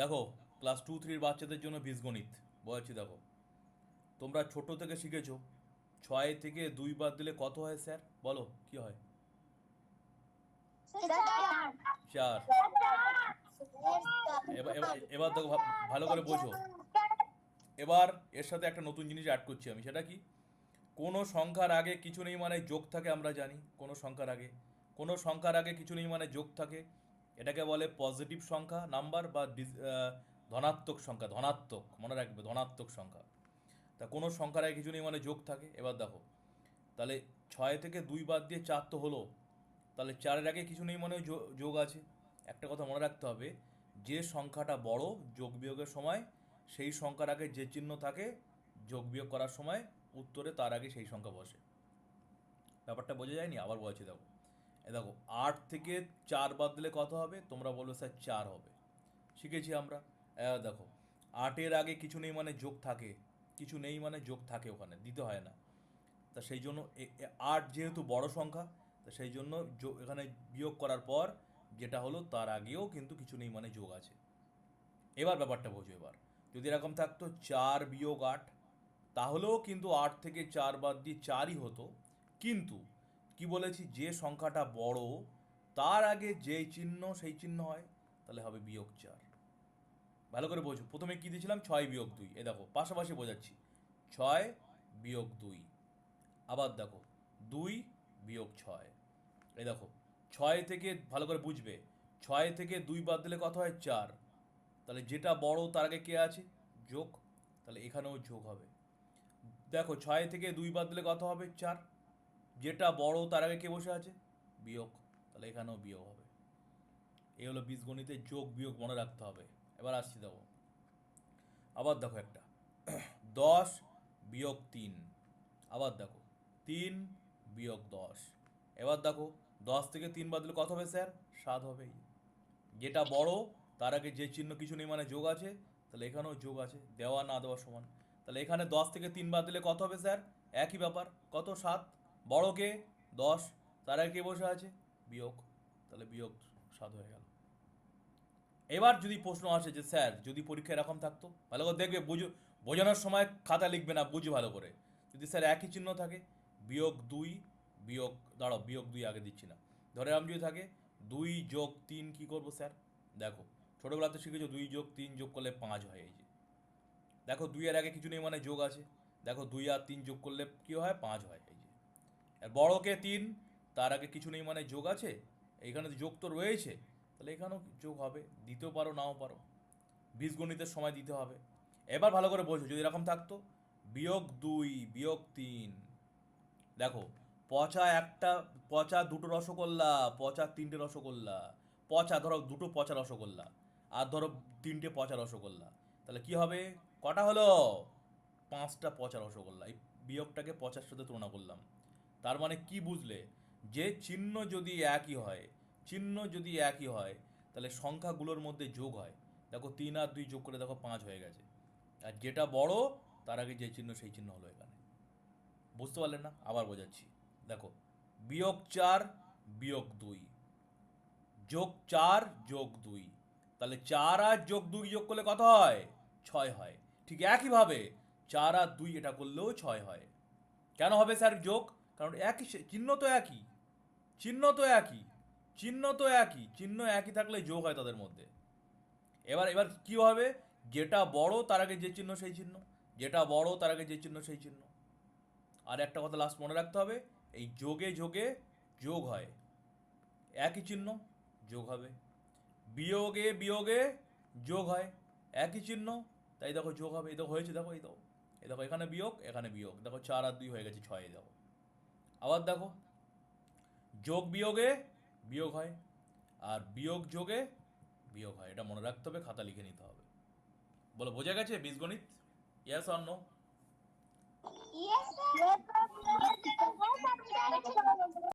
দেখো class two থ্রির বাচ্চাদের জন্য বীজগণিত। বলেছি দেখো, তোমরা ছোট থেকে শিখেছো, ছয় থেকে দুই বাদ দিলে কত হয় স্যার? বলো, কি হয়? চার। এবার দেখো ভালো করে বোঝো। এবার এর সাথে একটা নতুন জিনিস অ্যাড করছি আমি, সেটা কি? কোনো সংখ্যার আগে কিছু নেই মানে যোগ থাকে, আমরা জানি। কোনো সংখ্যার আগে, কোনো সংখ্যার আগে কিছু নেই মানে যোগ থাকে। এটাকে বলে পজিটিভ সংখ্যা নাম্বার বা ধনাত্মক সংখ্যা, ধনাত্মক, মনে রাখবে, ধনাত্মক সংখ্যা। তা কোনো সংখ্যার আগে কিছু নেই মানে যোগ থাকে। এবার দেখো, তাহলে ছয় থেকে দুই বাদ দিয়ে চার তো হলো। তাহলে চারের আগে কিছু নেই মানে যোগ আছে। একটা কথা মনে রাখতে হবে, যে সংখ্যাটা বড় যোগ বিয়োগের সময়, সেই সংখ্যার আগে যে চিহ্ন থাকে যোগ বিয়োগ করার সময়, উত্তরে তার আগে সেই সংখ্যা বসে। ব্যাপারটা বোঝা যায়নি? আবার বলছি দেখো। দেখো, আট থেকে চার বাদ দিলে কত হবে? তোমরা বলবে, স্যার, চার হবে। শিখেছি আমরা। দেখো, আটের আগে কিছু নেই মানে যোগ থাকে। কিছু নেই মানে যোগ থাকে ওখানে, দিতে হয় না। তা সেই জন্য আট যেহেতু বড় সংখ্যা, তা সেই জন্য এখানে বিয়োগ করার পর যেটা হলো, তার আগেও কিন্তু কিছু নেই মানে যোগ আছে। এবার ব্যাপারটা বোঝো এবার। যদি এরকম থাকতো, চার বিয়োগ আট, তাহলেও কিন্তু আট থেকে চার বাদ দিয়ে চারই হতো। কিন্তু কি বলেছি? যে সংখ্যাটা বড়, তার আগে যেই চিহ্ন, সেই চিহ্ন হয়, তাহলে হবে বিয়োগ চার। ভালো করে বোঝো। প্রথমে কি দিয়েছিলাম? ছয় বিয়োগ দুই। এ দেখো, পাশাপাশি বোঝাচ্ছি। ছয় বিয়োগ দুই। আবার দেখো, দুই বিয়োগ ছয়। এ দেখো, ছয় থেকে, ভালো করে বুঝবে, ছয় থেকে দুই বাদ দিলে কত হয়? চার। তাহলে যেটা বড়, তার আগে কে আছে? যোগ। তাহলে এখানেও যোগ হবে। দেখো, ছয় থেকে দুই বাদ দিলে কত হবে? চার। যেটা বড়, তার আগে কে বসে আছে? বিয়োগ। তাহলে এখানেও বিয়োগ হবে। এই হলো বীজগণিতে যোগ বিয়োগ মনে রাখতে হবে। এবার আসছি দেখো। আবার দেখো একটা। দশ বিয়োগ তিন। আবার দেখো। তিন বিয়োগ দশ। এবার দেখো, দশ থেকে তিন বাদ দিলে কত হবে স্যার? সাত হবে যেটা বড়, তার আগে যে চিহ্ন কিছু নেই মানে যোগ আছে, তাহলে এখানেও যোগ আছে। দেওয়া না দেওয়া সমান। তাহলে এখানে দশ থেকে তিন বাদ দিলে কত হবে স্যার? একই ব্যাপার। কত? সাত। বড়কে দশ, তার আগে কে বসে আছে? বিয়োগ। তাহলে বিয়োগ সাত হয়ে গেল। এবার যদি প্রশ্ন আসে যে, স্যার, যদি পরীক্ষা এরকম থাকতো? ভালো করে দেখবে, বুঝো, বোঝানোর সময় খাতা লিখবে না, বুঝে ভালো করে। যদি স্যার একই চিহ্ন থাকে, বিয়োগ দুই, বিয়োগ, দাঁড়াও, বিয়োগ দুই আগে দিচ্ছি না। ধরে আমি যদি থাকে, দুই যোগ তিন কি করব স্যার? দেখো, ছোটোবেলাতে শিখেছো, দুই যোগ তিন যোগ করলে পাঁচ হয় এই যে। দেখো, দুই এর আগে কিছু নেই মানে যোগ আছে। দেখো, দুই আর তিন যোগ করলে কি হয়? পাঁচ হয়। আর বড়কে তিন, তার আগে কিছু নেই মানে যোগ আছে? এইখানে তো যোগ তো রয়েছে, তাহলে এখানেও যোগ হবে, দিতেও পারো, নাও পারো। বীজগণিতের সময় দিতে হবে। এবার ভালো করে বোঝো, যদি এরকম থাকতো। বিয়োগ দুই, বিয়োগ তিন। দেখো, পচা একটা, পচা দুটো রসগোল্লা, পচা তিনটে রসগোল্লা। পচা, ধরো দুটো পচা রসগোল্লা, আর ধরো তিনটে পচা রসগোল্লা। তাহলে কি হবে? কটা হলো? পাঁচটা পচা রসগোল্লা। এই বিয়োগটাকে পচার সাথে তুলনা করলাম। তার মানে কি বুঝলে? যে চিহ্ন যদি একই হয়, চিহ্ন যদি একই হয়, তাহলে সংখ্যাগুলোর মধ্যে যোগ হয়। দেখো তিন আর দুই যোগ করে দেখো পাঁচ হয়ে গেছে। আর যেটা বড়, তার আগে যে চিহ্ন, সেই চিহ্ন হলো এখানে। বুঝতে পারলেন না? আবার বোঝাচ্ছি। দেখো, বিয়োগ চার, বিয়োগ দুই। যোগ চার, যোগ দুই। তাহলে চার আর যোগ দুই যোগ করলে কত হয়? ছয় হয়। ঠিক একইভাবে চার আর দুই এটা করলেও ছয় হয়। কেন হবে স্যার যোগ? কারণ একই চিহ্ন তো একই, চিহ্ন তো একই, চিহ্ন তো একই, চিহ্ন একই থাকলে যোগ হয় তাদের মধ্যে। এবার এবার কি হবে? যেটা বড় তার আগে যে চিহ্ন সেই চিহ্ন, যেটা বড় তার আগে যে চিহ্ন সেই চিহ্ন। আর একটা কথা লাস্ট মনে রাখতে হবে, এই যোগে যোগে যোগ হয়। একই চিহ্ন, যোগ হবে। বিয়োগে বিয়োগে যোগ হয়। একই চিহ্ন, তাই দেখো যোগ হবে, এই দেখো হয়েছে, দেখো এই দেখো। এই দেখো এখানে বিয়োগ এখানে বিয়োগ। দেখো চার আর দুই হয়ে গেছে, ছয় দেখো। আবার দেখো, যোগ বিয়োগে বিয়োগ হয়, আর বিয়োগ যোগে বিয়োগ হয়, এটা মনে রাখতে হবে, খাতা লিখে নিতে হবে। বলো, বোঝা গেছে, বীজগণিত? ইয়াস অর নো